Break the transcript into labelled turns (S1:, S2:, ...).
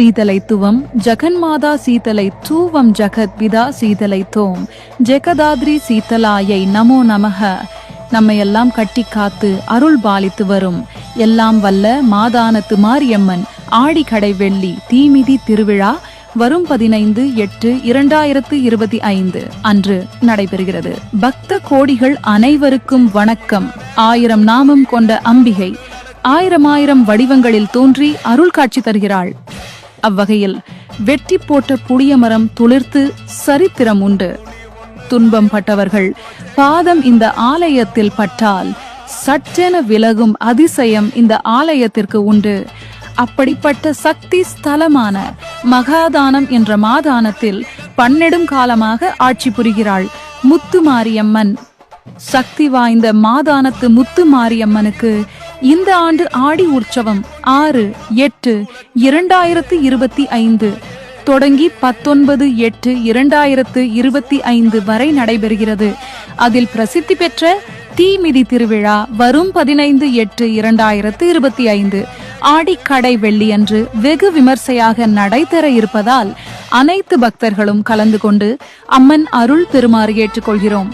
S1: சீதலை துவம் ஜெகன்மாதா சீதலை தூவம் ஜகத் பிதா சீதலை தோம் ஜெகதாத்ரி சீதலாயை நமோ நமக. நம்மையெல்லாம் கட்டி காத்து அருள் பாலித்து வரும். எல்லாம் வல்ல மாதானத்து மாரியம்மன் ஆடிக்கடை வெள்ளி தீமிதி திருவிழா வரும் பதினைந்து எட்டு இரண்டாயிரத்து இருபத்தி ஐந்து அன்று நடைபெறுகிறது. பக்த கோடிகள் அனைவருக்கும் வணக்கம். ஆயிரம் நாமம் கொண்ட அம்பிகை ஆயிரம் ஆயிரம் வடிவங்களில் தோன்றி அருள் காட்சி தருகிறாள் அவ்வகையில் வெட்டி போட்ட புளிய மரம் துளிர்த்து சரித்திரம் உண்டு. துன்பம் பட்டவர்கள் பாதம் இந்த ஆலயத்தில் பட்டால் சட்டென விலகும் அதிசயம் இந்த ஆலயத்திற்கு உண்டு. அப்படிப்பட்ட சக்தி ஸ்தலமான மகாதானம் என்ற மாதானத்தில் பன்னெடும் காலமாக ஆட்சி புரிகிறாள் முத்துமாரியம்மன் சக்தி வாய்ந்த மாதானத்து முத்து மாரியம்மனுக்கு இந்த ஆண்டு ஆடி உற்சவம் ஆறு எட்டு இரண்டாயிரத்து இருபத்தி ஐந்து. தொடங்கி பத்தொன்பது எட்டு இரண்டாயிரத்து இருபத்தி ஐந்து வரை நடைபெறுகிறது. அதில் பிரசித்தி பெற்ற தீமிதி திருவிழா வரும் பதினைந்து எட்டு இரண்டாயிரத்து இருபத்தி ஐந்து. ஆடிக்கடை வெள்ளியன்று வெகு விமர்சையாக நடைபெற இருப்பதால் அனைத்து பக்தர்களும் கலந்து கொண்டு அம்மன் அருள் பெருமாறு ஏற்றுக்கொள்கிறோம்